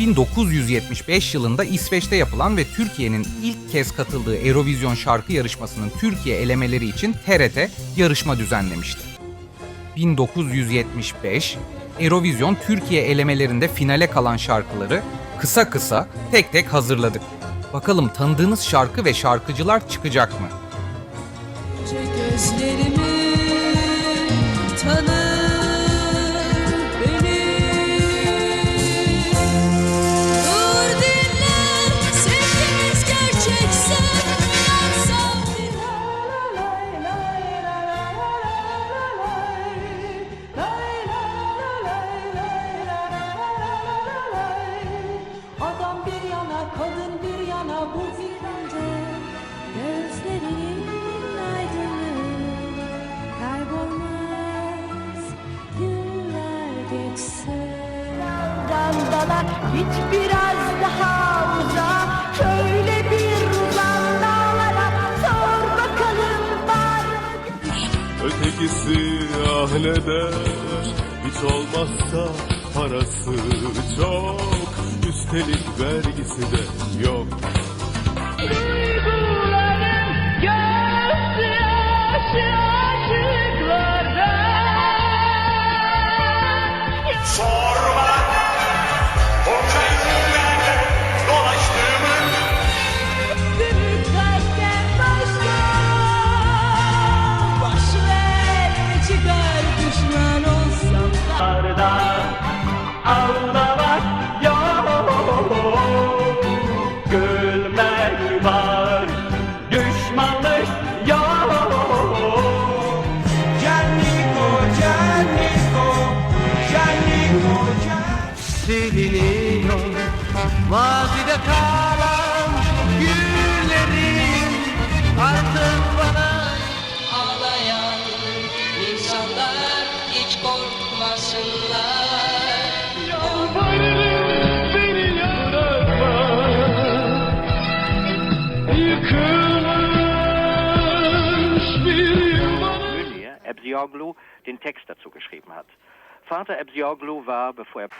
1975 yılında İsveç'te yapılan ve Türkiye'nin ilk kez katıldığı Eurovision şarkı yarışmasının Türkiye elemeleri için TRT yarışma düzenlemişti. 1975 Eurovision Türkiye elemelerinde finale kalan şarkıları kısa kısa tek tek hazırladık. Bakalım tanıdığınız şarkı ve şarkıcılar çıkacak mı? Gözlerimi bu hiç biraz daha uza Şöyle bir uzan Sor bakalım var Ötekisi ah ne der Hiç olmazsa parası çok. Üstelik vergisi de yok Sorma. O kayınlarda dolaştığımı. Gümrük kalpten başka. Boş ver çıkar düşman olsam da. Ağlamak yok. Gülmek var Siliniyor Mazide kalan günlerim Artık bana ağlayan insanlar hiç korkmasınlar. Yalvarırım beni yaratma Yıkılmış bir yuvana Mönir, Ebsioglu, den Text dazu geschrieben hat. Vater Ebsioglu war, bevor er